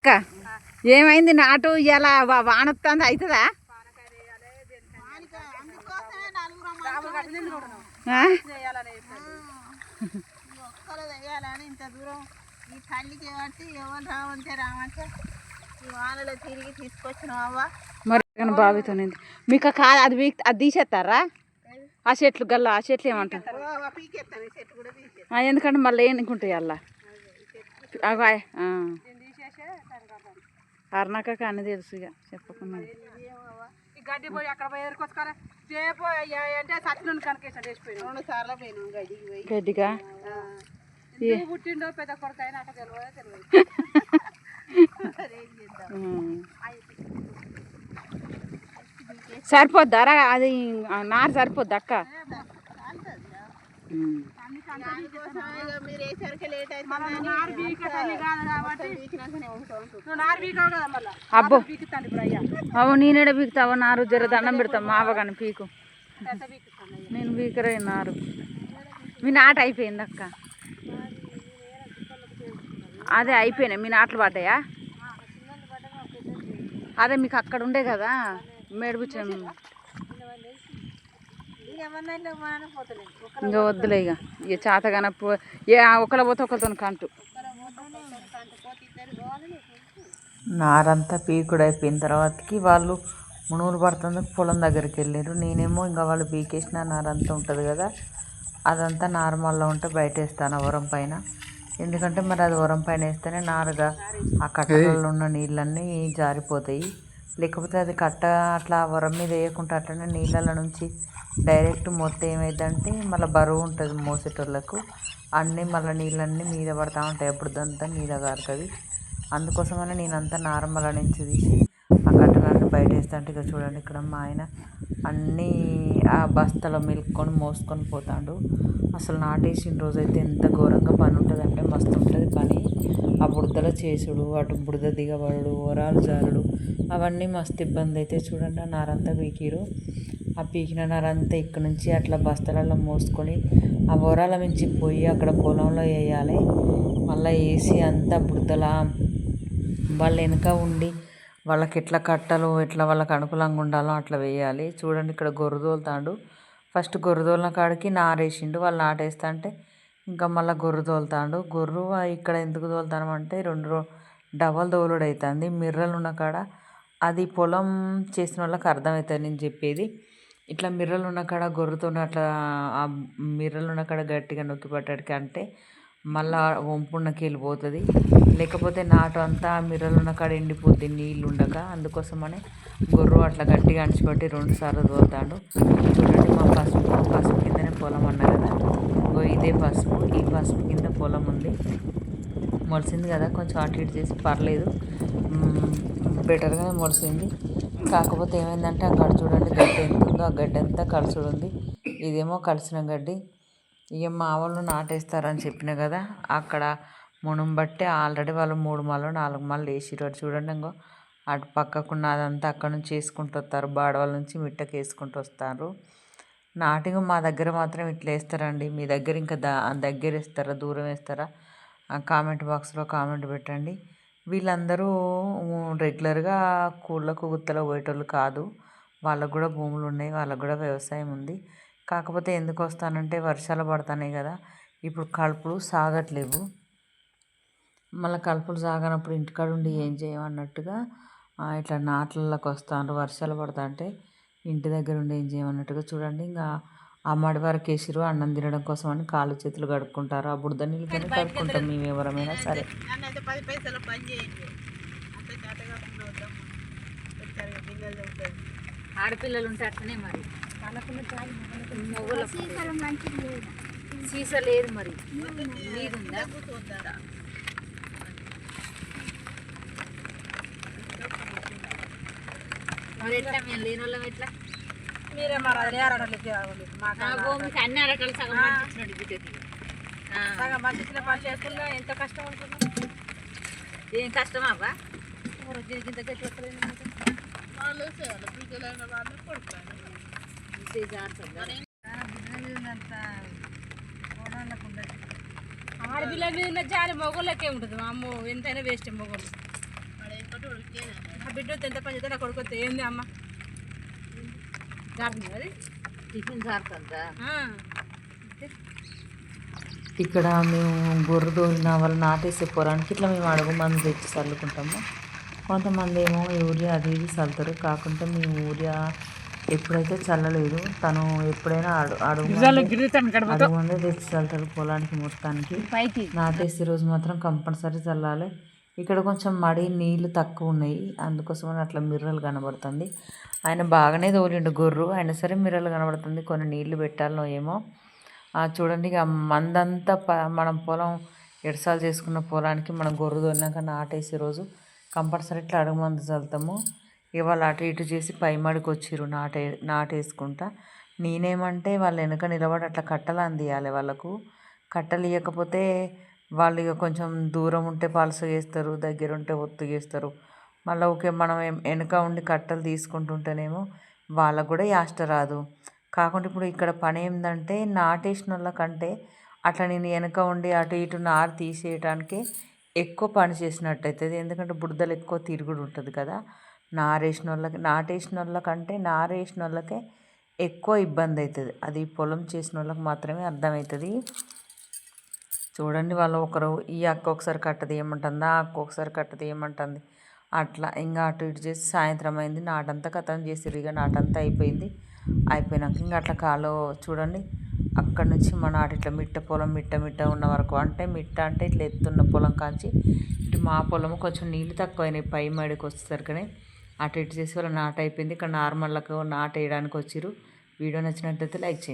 అక్క ఏమైంది? నాటు ఇలా వాన వస్తుంది అవుతుందా ఇంత దూరం ఈ తల్లికి బట్టి ఎవరు రావంటే రావంటే ఈ వానలో తిరిగి తీసుకొచ్చినావు అవ్వ మరి కానీ బావితో మీకు కాదు అది అది తీసేస్తారా ఆ చెట్లు గల్ల ఆ చెట్లు ఏమంటారు? ఎందుకంటే మళ్ళీ ఏనుకుంటాయి అలా. అరుణాకకి అన్ని తెలుసు ఇక చెప్పకుండా. ఈ గడ్డి పోయి అక్కడ పోయి ఎరుకొచ్చుకోరా సేపు అంటే సత్యనుని కనకేసాడు వేసిపోయినాడు రెండు సార్లు పోయినాం గడికి పోయి. గడ్డిగా పుట్టిండో పెద్ద కొడుకు అయినా అక్కడ తెలియదు? తెలియదు. సరిపోద్దారా? అది నారు సరిపోద్ది అక్క? ఉమ్. నారు బీక తల్లి కాదు కాబట్టి ఉంటాం నువ్వు నారు బీకావు కదా మళ్ళీ అబ్బో. బీకుతాను ఇప్పుడు అయ్యా అవు నేనేడ పీకుతావు నారు జర దండం పెడతాం మావగాని పీకు. నేను పీకరే నారు. మీ నాట అయిపోయింది అక్క. అదే అయిపోయినాయి మీ నాట్లు పడ్డాయా? అదే మీకు అక్కడ ఉండే కదా మేడిపించాము ఇంకా వద్దులే ఇక. ఇక చేతగానప్పుడు ఏ ఒకళ్ళ పోతే ఒకరితో కంటు. నారంతా పీకుడు అయిపోయిన తర్వాతకి వాళ్ళు మునుగులు పడుతుందుకు పొలం దగ్గరికి వెళ్ళారు నేనేమో ఇంకా వాళ్ళు పీకేసిన నారంతా ఉంటుంది కదా అదంతా నార్మల్లో ఉంటే బయట వేస్తాను ఆ వరం పైన. ఎందుకంటే మరి అది వరం పైన వేస్తేనే నారుగా ఆ కట్టలలో ఉన్న నీళ్ళన్నీ జారిపోతాయి. లేకపోతే అది కట్ట అట్లా వరం మీద వేయకుండా అట్లనే నీళ్ళలో నుంచి డైరెక్ట్ మొత్తం ఏమైందంటే మళ్ళీ బరువు ఉంటుంది మోసేటోళ్ళకు. అన్నీ మళ్ళీ నీళ్ళన్నీ మీద పడతా ఉంటాయి. అప్పుడుదంతా మీద కారుతుంది. అందుకోసమని నేనంతా నార్మల్ నుంచి తీసి ఆ ఇక చూడండి. ఇక్కడ మా ఆయన అన్నీ ఆ బస్తాలో మెలుక్కొని మోసుకొని పోతాడు. అసలు నాటేసిన రోజైతే ఎంత ఘోరంగా పని ఉంటుంది అంటే మస్తు ఉంటుంది పని. ఆ బుడదలో చేసుడు అటు బుడద దిగబడుడు ఓరాలు జారుడు. అవన్నీ మస్తు ఇబ్బంది అయితే చూడండి. ఆ నారంతా పీకిరు. ఆ పీకిన నారంతా ఇక్కడ నుంచి అట్లా బస్తాలలో మోసుకొని ఆ ఓరాల నుంచి పోయి అక్కడ పొలంలో వేయాలి. మళ్ళీ వేసి అంతా బుడదల వాళ్ళ వెనుక ఉండి వాళ్ళకి ఎట్లా కట్టలు ఎట్లా వాళ్ళకి అనుకూలంగా ఉండాలో అట్లా వేయాలి. చూడండి ఇక్కడ గొర్రె తోలుతాడు. ఫస్ట్ గొర్రె తోలిన కాడికి నారేసిండు. వాళ్ళు నాటేస్తా అంటే ఇంకా మళ్ళీ గొర్రె తోలుతాడు. గొర్రు ఇక్కడ ఎందుకు తోలుతాను అంటే రెండు రో డబల్ తోలుడు అవుతుంది మిర్రలు ఉన్న కాడ అది పొలం చేసిన వాళ్ళకి అర్థమవుతుంది నేను చెప్పేది. ఇట్లా మిర్రలు ఉన్న కాడ గొర్రెతో అట్లా ఆ మిర్రలు ఉన్న కాడ గట్టిగా నొక్కి పట్టడానికి అంటే మళ్ళా వంపున్నకి వెళ్ళిపోతుంది లేకపోతే నాటు అంతా మిర్రలున్న కాడ ఎండిపోద్ది నీళ్ళు ఉండక అందుకోసమని గొర్రు అట్లా గట్టిగా అణిచిపట్టి రెండు సార్లు చూడండి మా పసుపు పసుపు కిందనే పొలం అన్న కదా. ఇగో ఇదే పసుపు ఈ పసుపు కింద పొలం ఉంది. మొలిసింది కదా కొంచెం అటు ఇటు చేసి పర్లేదు. బెటర్గానే మొలిసింది. కాకపోతే ఏమైందంటే అక్కడ చూడండి గడ్డి ఎంత ఉందో ఆ గడ్డి అంతా కలుసుడు ఉంది ఇదేమో కలిసిన గడ్డి. ఇక మా వాళ్ళు నాటేస్తారని చెప్పిన కదా అక్కడ మునం బట్టి ఆల్రెడీ వాళ్ళు మూడు మళ్ళు నాలుగు మళ్ళు వేసిరు చూడండి ఇంకో అటు పక్కకున్న అదంతా అక్కడ నుంచి వేసుకుంటూ వస్తారు. బాడవాళ్ళ నుంచి మిట్టకి వేసుకుంటూ వస్తారు. నాటింగ్ మా దగ్గర మాత్రం ఇట్లా వేస్తారండి. మీ దగ్గర ఇంకా దా దగ్గర వేస్తారా దూరం వేస్తారా? ఆ కామెంట్ బాక్స్లో కామెంట్ పెట్టండి. వీళ్ళందరూ రెగ్యులర్గా కూళ్ళకు గుత్తలో పోయేటోళ్ళు కాదు. వాళ్ళకు కూడా భూములు ఉన్నాయి. వాళ్ళకు కూడా వ్యవసాయం ఉంది. కాకపోతే ఎందుకు వస్తానంటే వర్షాలు పడుతున్నాయి కదా ఇప్పుడు కలుపులు సాగట్లేవు. మళ్ళీ కలుపులు సాగనప్పుడు ఇంటికాడ ఉండి ఏం చేయమన్నట్టుగా ఇట్లా నాట్లలోకి వస్తాను వర్షాలు పడతా అంటే ఇంటి దగ్గర ఉండి ఏం చేయమన్నట్టుగా చూడండి. ఇంకా ఆ మడి వరకు వేసిరు అన్నం తినడం కోసం అని కాళ్ళు చేతులు కడుక్కుంటారు. ఆ బుడద నీళ్ళతోనే కడుక్కుంటాం మేము ఎవరమైనా సరే. ఆడపిల్లలు ఉంటే అట్లనే మరి. సీసా లేదు మరి. నీదుందా మరి ఎట్లా? మేము లేని వాళ్ళం ఎట్లా మీరే భూమికి అన్ని అరటలు సగం పండించినట్టు బిడ్డకి ఆ, సగం మంచిగా పని చేసుకున్నా ఎంత కష్టం ఉంటుంది. ఏం కష్టమా అబ్బా? దీనికి ఇంత గట్టి వస్తలేదు. వాళ్ళు చేయాలి వాళ్ళు. ఆడపిల్ల మీద జాలి మొగోళ్ళకే ఉంటుంది అమ్మో ఎంతైనా వేస్ట్ మొగోళ్ళు ఆ బిడ్డ ఎంత పని చేస్తే నా కొడుకు ఏంది అమ్మ అది టిఫిన్ సారుతుందా ఇక్కడ మేము గొర్రె వాళ్ళు నాటేసే పొలానికి ఇట్లా మేము అడుగు మంది తెచ్చి చల్లుకుంటాము. కొంతమంది ఏమో యూరియా అది ఇది చల్లుతారు. కాకుంటే మేము యూరియా ఎప్పుడైతే చల్లలేదు తను ఎప్పుడైనా అడు అడుగు మందే- తెచ్చి చల్లుతారు పొలానికి మొత్తానికి. పైకి. నాటేసే రోజు మాత్రం కంపల్సరీ చల్లాలి. ఇక్కడ కొంచెం మడి నీళ్ళు తక్కువ ఉన్నాయి. అందుకోసమని అట్లా మిర్రలు కనబడుతుంది. ఆయన బాగానే తోలిండు గొర్రు. అయినా సరే మిర్రలు కనబడుతుంది. కొన్ని నీళ్ళు పెట్టాలనో ఏమో. చూడండి ఇక మందంతా ప మనం పొలం ఎడసాలు చేసుకున్న పొలానికి మనం గొర్రు తోలినాక నాటేసే రోజు కంపల్సరీ ఇట్లా అడుగు మందు చల్లుతాము. ఇవాళ అటు ఇటు చేసి పై మడికి వచ్చిర్రు నాటే నాటేసుకుంటా. నేనేమంటే వాళ్ళ వెనక నిలబడి అట్లా కట్టలు అందియాలి వాళ్ళకు. కట్టలు ఇవ్వకపోతే వాళ్ళు ఇక కొంచెం దూరం ఉంటే పలుసు చేస్తారు దగ్గర ఉంటే ఒత్తు చేస్తారు. మళ్ళీ ఓకే మనం వెనక ఉండి కట్టలు తీసుకుంటుంటేనేమో వాళ్ళకు కూడా యాష్ట రాదు. కాకుండా ఇప్పుడు ఇక్కడ పని ఏంటంటే నాటేసిన వాళ్ళకంటే అట్లా నేను వెనక ఉండి అటు ఇటు నారు తీసేయటానికి ఎక్కువ పని చేసినట్టు అవుతుంది ఎందుకంటే బుడదలు ఎక్కువ తిరుగుడు ఉంటుంది కదా. నారేసిన వాళ్ళకి నాటేసిన వాళ్ళకంటే నారేసిన వాళ్ళకే ఎక్కువ ఇబ్బంది అవుతుంది అది పొలం చేసిన వాళ్ళకి మాత్రమే అర్థమవుతుంది చూడండి వాళ్ళు ఒకరు ఈ అక్క ఒకసారి కట్ట తీయమంటుంది ఆ అక్క ఒకసారి కట్ట తీయమంటుంది అట్లా ఇంకా అటు ఇటు చేసి సాయంత్రం అయింది నాటంతా కథం చేసిరు ఇక నాటంతా అయిపోయింది. అయిపోయినాక ఇంకా అట్లా కాలో చూడండి. అక్కడ నుంచి మన నాటి ఇట్లా మిట్ట పొలం మిట్ట మిట్ట ఉన్న వరకు అంటే మిట్ట అంటే ఇట్లా ఎత్తున్న పొలం కాంచి ఇటు మా పొలం కొంచెం నీళ్ళు తక్కువైనాయి పై మడికి వచ్చేసరికి అటు ఇటు చేసి వాళ్ళ నాట అయిపోయింది. ఇక్కడ నార్మల్లకు నాట వేయడానికి వచ్చిర్రు. వీడియో నచ్చినట్లయితే లైక్ చేయండి.